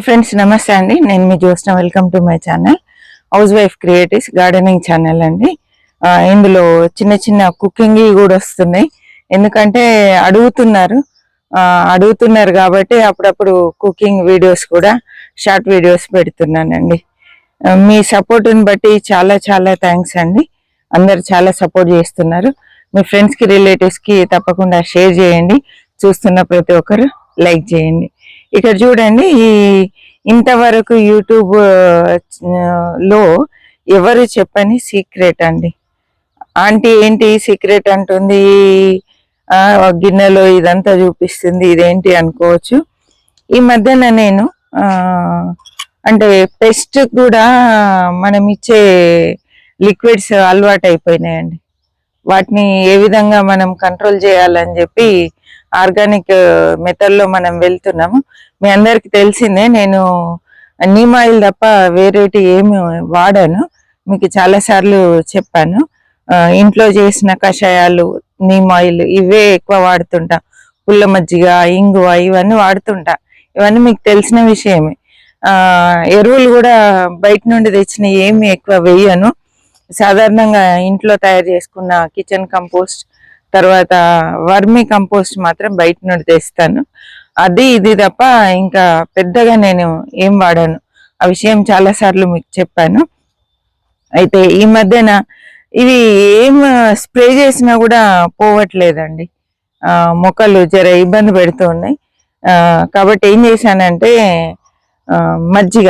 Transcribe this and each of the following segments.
Hi friends నమస్తే అండి. నేను మీ Jyotsna. Welcome to my channel. House wife creatives gardening channel అండి. ఇందులో చిన్న చిన్న కుకింగ్ కూడా వస్తున్నాయి. ఎందుకంటే అడుగుతున్నారు. అడుగుతున్నారు కాబట్టి అప్పుడప్పుడు కుకింగ్ వీడియోస్ కూడా షార్ట్ వీడియోస్ పెడుతున్నానండి. మీ సపోర్ట్ని బట్టి చాలా చాలా థ్యాంక్స్ అండి. అందరు చాలా సపోర్ట్ చేస్తున్నారు. మీ ఫ్రెండ్స్కి రిలేటివ్స్కి తప్పకుండా షేర్ చేయండి. చూస్తున్న ప్రతి ఒక్కరు లైక్ చేయండి. ఇక్కడ చూడండి ఈ ఇంతవరకు యూట్యూబ్లో ఎవరు చెప్పని సీక్రెట్ అండి. ఆంటీ ఏంటి సీక్రెట్ అంటుంది గిన్నెలో ఇదంతా చూపిస్తుంది ఇదేంటి అనుకోవచ్చు. ఈ మధ్యన నేను అంటే పెస్ట్ కూడా మనం ఇచ్చే లిక్విడ్స్ అలవాటు అయిపోయినాయండి వాటిని ఏ విధంగా మనం కంట్రోల్ చేయాలని చెప్పి ఆర్గానిక్ మెథడ్లో మనం వెళ్తున్నాము. మీ అందరికి తెలిసిందే నేను నీమ్ ఆయిల్ తప్ప వేరేటి ఏమి వాడాను. మీకు చాలా సార్లు చెప్పాను. ఇంట్లో చేసిన కషాయాలు నీమ్ ఆయిల్ ఇవే ఎక్కువ వాడుతుంటా. పుల్ల మజ్జిగ ఇంగువ ఇవన్నీ వాడుతుంటా. ఇవన్నీ మీకు తెలిసిన విషయమే. ఆ ఎరువులు కూడా బయట నుండి తెచ్చిన ఏమి ఎక్కువ వేయను. సాధారణంగా ఇంట్లో తయారు చేసుకున్న కిచెన్ కంపోస్ట్ తర్వాత వర్మీ కంపోస్ట్ మాత్రం బయట నుండి తెస్తాను. అది ఇది తప్ప ఇంకా పెద్దగా నేను ఏం వాడాను. ఆ విషయం చాలా సార్లు మీకు చెప్పాను. అయితే ఈ మధ్యన ఇవి ఏం స్ప్రే చేసినా కూడా పోవట్లేదండి. మొక్కలు జర ఇబ్బంది పెడుతూ ఉన్నాయి. కాబట్టి ఏం చేశానంటే మజ్జిగ.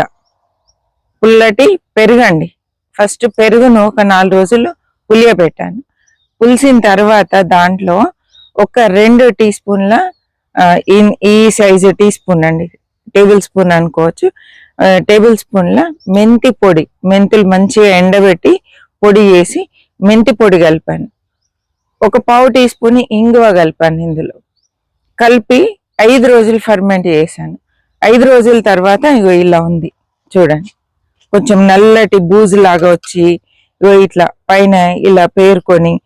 పుల్లటి పెరుగండి. ఫస్ట్ పెరుగును ఒక నాలుగు రోజులు పులియబెట్టాను. పులిసిన తర్వాత దాంట్లో ఒక రెండు టీ స్పూన్ల ఇన్ ఈ- సైజు టీ స్పూన్ అండి. టేబుల్ స్పూన్ అనుకోవచ్చు. టేబుల్ స్పూన్ల మెంతి పొడి మెంతులు మంచిగా ఎండబెట్టి పొడి చేసి మెంతి పొడి కలిపాను. ఒక పావు టీ స్పూన్ ఇంగువ కలిపాను ఇందులో. కలిపి ఐదు రోజులు ఫర్మెంట్ చేశాను. ఐదు రోజుల తర్వాత ఇగో ఇలా ఉంది. చూడండి. కొంచెం నల్లటి బూజు లాగా వచ్చి ఇగో ఇట్లా పైన ఇలా పేరుకొని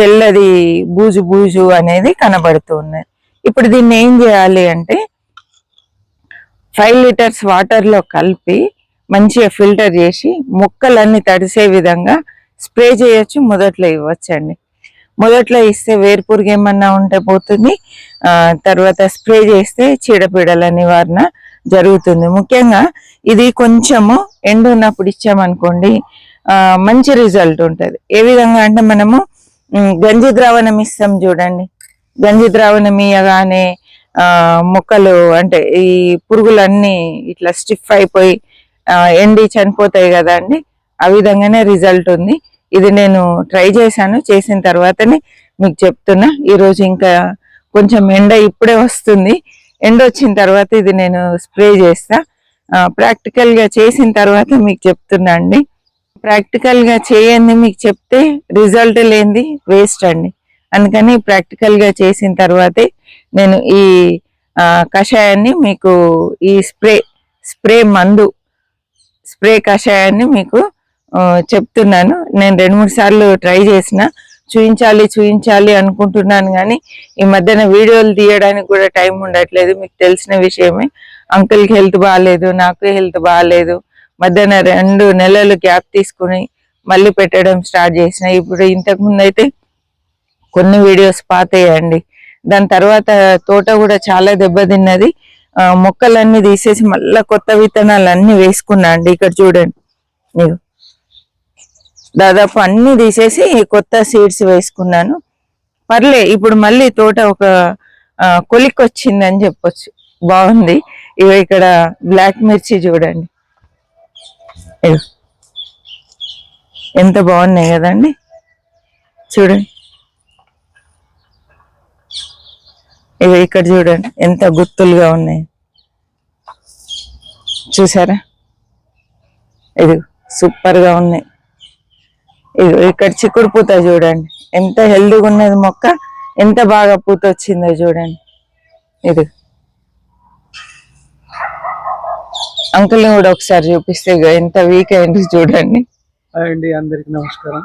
తెల్లది బూజు బూజు అనేది కనబడుతూ ఉన్నాయి ఇప్పుడు దీన్ని ఏం చేయాలి అంటే ఫైవ్ లీటర్స్ వాటర్లో కలిపి మంచిగా ఫిల్టర్ చేసి మొక్కలన్నీ తడిసే విధంగా స్ప్రే చేయొచ్చు మొదట్లో ఇవ్వచ్చండి. మొదట్లో ఇస్తే వేరుపురుగు ఏమన్నా ఉంటే పోతుంది. ఆ తర్వాత స్ప్రే చేస్తే చీడపీడల నివారణ జరుగుతుంది. ముఖ్యంగా ఇది కొంచెము ఎండు ఉన్నప్పుడు ఇచ్చామనుకోండి ఆ మంచి రిజల్ట్ ఉంటుంది. ఏ విధంగా అంటే మనము గంజి ద్రావణం ఇస్తాం చూడండి. గంజి ద్రావణం ఇయ్యగానే మొక్కలు అంటే ఈ పురుగులన్నీ ఇట్లా స్టిఫ్ అయిపోయి ఎండి చనిపోతాయి కదా అండి. ఆ విధంగానే రిజల్ట్ ఉంది. ఇది నేను ట్రై చేశాను. చేసిన తర్వాతనే మీకు చెప్తున్నా. ఈరోజు ఇంకా కొంచెం ఎండ ఇప్పుడే వస్తుంది. ఎండ వచ్చిన తర్వాత ఇది నేను స్ప్రే చేస్తా. ప్రాక్టికల్గా చేసిన తర్వాత మీకు చెప్తున్నా అండి. ప్రాక్టికల్గా చేయండి మీకు చెప్తే రిజల్ట్ లేనిది వేస్ట్ అండి. అందుకని ప్రాక్టికల్గా చేసిన తర్వాతే నేను ఈ కషాయాన్ని మీకు ఈ స్ప్రే స్ప్రే మందు స్ప్రే కషాయాన్ని మీకు చెప్తున్నాను. నేను రెండు మూడు సార్లు ట్రై చేసిన. చూయించాలి చూయించాలి అనుకుంటున్నాను కానీ ఈ మధ్యన వీడియోలు తీయడానికి కూడా టైం ఉండట్లేదు. మీకు తెలిసిన విషయమే. అంకుల్కి హెల్త్ బాగాలేదు నాకు హెల్త్ బాగాలేదు మధ్యాహ్న రెండు నెలలు గ్యాప్ తీసుకుని మళ్ళీ పెట్టడం స్టార్ట్ చేసిన. ఇప్పుడు ఇంతకుముందు అయితే కొన్ని వీడియోస్ పాతేయండి. దాని తర్వాత తోట కూడా చాలా దెబ్బతిన్నది. మొక్కలన్నీ తీసేసి మళ్ళీ కొత్త విత్తనాలు అన్నీ వేసుకున్నా అండి. ఇక్కడ చూడండి. మీరు దాదాపు అన్నీ తీసేసి కొత్త సీడ్స్ వేసుకున్నాను. పర్లే ఇప్పుడు మళ్ళీ తోట ఒక కొలిక్ వచ్చింది అని చెప్పొచ్చు. బాగుంది. ఇవి ఇక్కడ బ్లాక్ మిర్చి చూడండి. ఇదో ఎంత బాగున్నాయి కదండి? చూడండి ఇవి ఇక్కడ చూడండి ఎంత గుత్తులుగా ఉన్నాయి. చూసారా? ఇది సూపర్గా ఉన్నాయి. ఇది ఇక్కడ చిక్కుడు పూత చూడండి. ఎంత హెల్దీగా ఉన్నది మొక్క ఎంత బాగా పూత వచ్చిందో చూడండి. ఇది అంకుల్ని కూడా ఒకసారి చూపిస్తే ఎంత వీక్ అయింది చూడండి. అండి అందరికి నమస్కారం.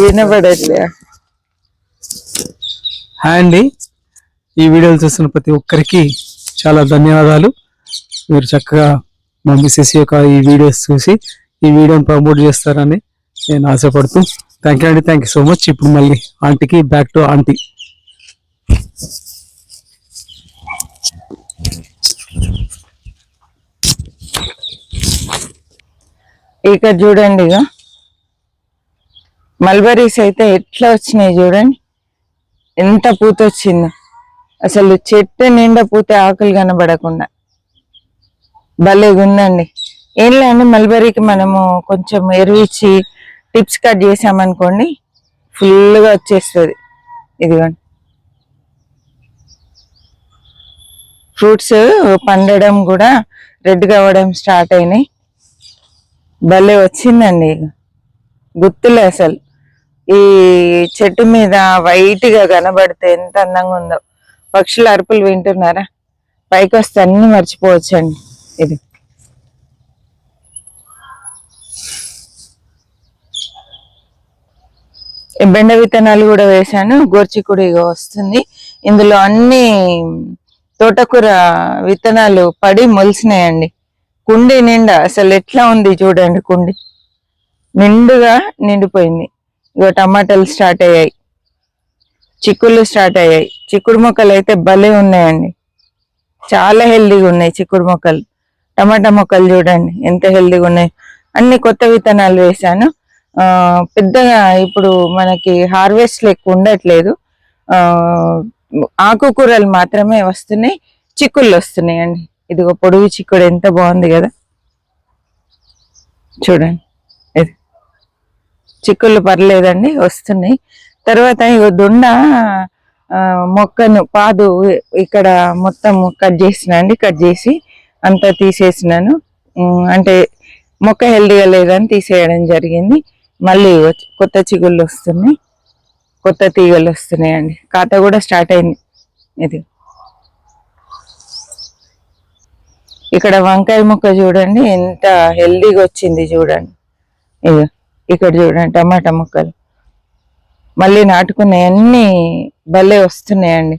వినపడట్లే హాయ్ అండి ఈ వీడియోలు చూస్తున్న ప్రతి ఒక్కరికి చాలా ధన్యవాదాలు. మీరు చక్కగా మా మిస్సెస్ యొక్క ఈ వీడియోస్ చూసి ఈ వీడియోని ప్రమోట్ చేస్తారని నేను ఆశపడుతూ థ్యాంక్ యూ అండి థ్యాంక్ యూ సో మచ్ ఇప్పుడు మళ్ళీ ఆంటీకి బ్యాక్ టు ఆంటీ ఇక్కడ చూడండి ఇక. మల్బరీస్ అయితే ఎట్లా వచ్చినాయి చూడండి. ఎంత పూత వచ్చిందో. అసలు చెట్టు నిండా పూత ఆకులు కనబడకుండా. భలేగా ఉందండి. ఏం లేండి మల్బరీకి మనము కొంచెం ఎరువిచ్చి టిప్స్ కట్ చేసామనుకోండి ఫుల్గా వచ్చేస్తుంది. ఇదిగోండి. ఫ్రూట్స్ పండడం కూడా రెడ్ కావడం స్టార్ట్ అయినాయి. భలే వచ్చిందండి. గుర్తులే అసలు. ఈ చెట్టు మీద వైట్గా కనబడితే ఎంత అందంగా ఉందో. పక్షుల అరుపులు వింటున్నారా? పైకి వస్తే అన్ని మర్చిపోవచ్చండి. ఇది. బెండ విత్తనాలు కూడా వేశాను. గోర్చికుడి వస్తుంది. ఇందులో అన్ని తోటకూర విత్తనాలు పడి మొలిసినాయండి. కుండి నిండా అసలు ఎట్లా ఉంది చూడండి కుండి. నిండుగా నిండిపోయింది. ఇగో టమాటాలు స్టార్ట్ అయ్యాయి. చిక్కుళ్ళు స్టార్ట్ అయ్యాయి. చిక్కుడు మొక్కలు అయితే భలే ఉన్నాయండి. చాలా హెల్దీగా ఉన్నాయి చిక్కుడు మొక్కలు. టమాటా మొక్కలు చూడండి ఎంత హెల్దీగా ఉన్నాయి. అన్ని కొత్త విత్తనాలు వేశాను. పెద్దగా ఇప్పుడు మనకి హార్వెస్ట్ ఎక్కువ ఉండట్లేదు. ఆకుకూరలు మాత్రమే వస్తున్నాయి చిక్కుళ్ళు వస్తున్నాయండి. ఇదిగో పొడుగు చిక్కుడు ఎంత బాగుంది కదా. చూడండి. ఇది చిక్కుళ్ళు పర్లేదండి వస్తున్నాయి. తర్వాత ఇగో దొండ మొక్కను పాదు ఇక్కడ మొత్తం కట్ చేసినండి కట్ చేసి అంతా తీసేసినాను. అంటే మొక్క హెల్దీగా లేదని తీసేయడం జరిగింది. మళ్ళీ కొత్త చిగుళ్ళు వస్తున్నాయి. కొత్త తీగలు వస్తున్నాయండి. ఖాతా కూడా స్టార్ట్ అయింది. ఇది ఇక్కడ వంకాయ ముక్క చూడండి ఎంత హెల్దీగా వచ్చింది చూడండి. ఇక ఇక్కడ చూడండి టమాటా ముక్కలు. మళ్ళీ నాటుకున్నాయి అన్ని భలే వస్తున్నాయండి.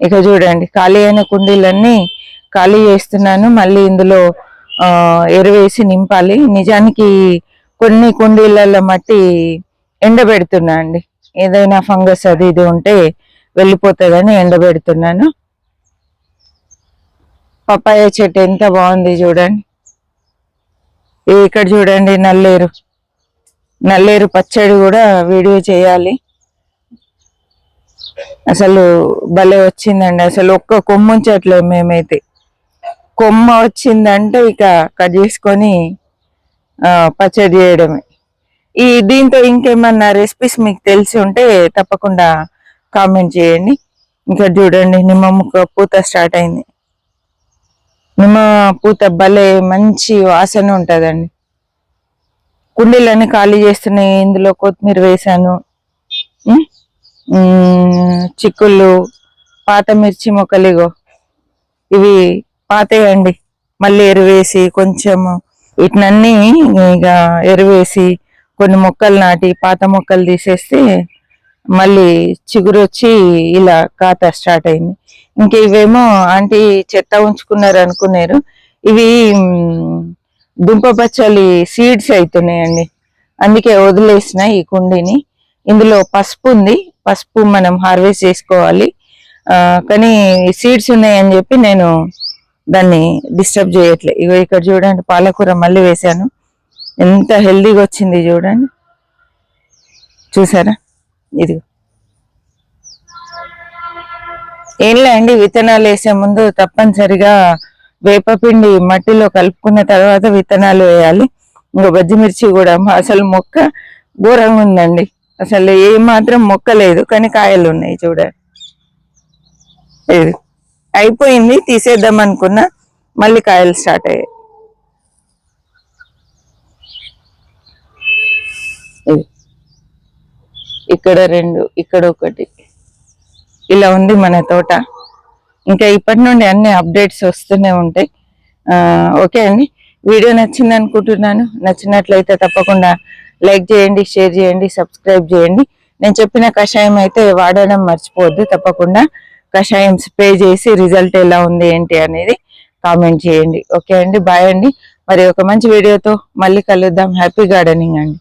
ఇక చూడండి ఖాళీ అయిన కుండీలన్నీ ఖాళీ చేస్తున్నాను. మళ్ళీ ఇందులో ఎరువేసి నింపాలి. నిజానికి కొన్ని కుండీలలో మట్టి ఎండబెడుతున్నా అండి. ఏదైనా ఫంగస్ అది ఇది ఉంటే వెళ్ళిపోతుందని ఎండబెడుతున్నాను. పప్పాయ చెట్టు ఎంత బాగుంది చూడండి. ఇక్కడ చూడండి నల్లేరు. నల్లేరు పచ్చడి కూడా వీడియో చేయాలి. అసలు భలే వచ్చిందండి. అసలు ఒక్క కొమ్ము ఉంచట్లేదు మేమైతే. కొమ్మ వచ్చిందంటే ఇక కట్ చేసుకొని పచ్చడి చేయడమే. ఈ దీంతో ఇంకేమన్నా రెసిపీస్ మీకు తెలిసి ఉంటే తప్పకుండా కామెంట్ చేయండి. ఇంకా చూడండి నిమ్మ ముక్క పూత స్టార్ట్ అయింది. నిమ్మ పూత భలే మంచి వాసన ఉంటుందండి. కుండీలన్నీ ఖాళీ చేస్తున్నాయి ఇందులో కొత్తిమీర వేసాను. చిక్కుళ్ళు పాత మిర్చి మొక్కలు ఇగో. ఇవి పాతేయండి మళ్ళీ ఎరువేసి కొంచెము వీటినన్నీ ఇక ఎరువేసి కొన్ని మొక్కలు నాటి పాత మొక్కలు తీసేస్తే మళ్ళీ చిగురు వచ్చి ఇలా కాత స్టార్ట్ అయింది. ఇంకా ఇవేమో ఆంటీ చెత్త ఉంచుకున్నారు అనుకున్నారు. ఇవి దుంప పచ్చలి సీడ్స్ అవుతున్నాయండి అందుకే వదిలేసిన ఈ కుండీని. ఇందులో పసుపు ఉంది. పసుపు మనం హార్వెస్ట్ చేసుకోవాలి. కానీ సీడ్స్ ఉన్నాయని చెప్పి నేను దాన్ని డిస్టర్బ్ చేయట్లే. ఇగో ఇక్కడ చూడండి పాలకూర మళ్ళీ వేశాను. ఎంత హెల్దీగా వచ్చింది చూడండి. చూసారా? ఇదిగో. ఏంలే అండి విత్తనాలు వేసే ముందు తప్పనిసరిగా వేపపిండి మట్టిలో కలుపుకున్న తర్వాత విత్తనాలు వేయాలి. ఇంకా బజ్జిమిర్చి కూడా అసలు మొక్క ఘోరంగా ఉందండి. అసలు ఏ మాత్రం మొక్క లేదు కానీ కాయలు ఉన్నాయి చూడండి. లేదు. అయిపోయింది తీసేద్దాం అనుకున్నా మళ్ళీ కాయలు స్టార్ట్ అయ్యాయి. ఇక్కడ రెండు ఇక్కడ ఒకటి. ఇలా ఉంది మన తోట. ఇంకా ఇప్పటి నుండి అన్ని అప్డేట్స్ వస్తూనే ఉంటాయి. ఓకే అండి. వీడియో నచ్చింది అనుకుంటున్నాను. నచ్చినట్లయితే తప్పకుండా లైక్ చేయండి షేర్ చేయండి సబ్స్క్రైబ్ చేయండి. నేను చెప్పిన కషాయం అయితే వాడడం మర్చిపోవద్దు. తప్పకుండా కషాయం స్ప్రే చేసి రిజల్ట్ ఎలా ఉంది ఏంటి అనేది కామెంట్ చేయండి. ఓకే అండి. బాయ్ అండి. మరి ఒక మంచి వీడియోతో మళ్ళీ కలుద్దాం. హ్యాపీ గార్డెనింగ్ అండి.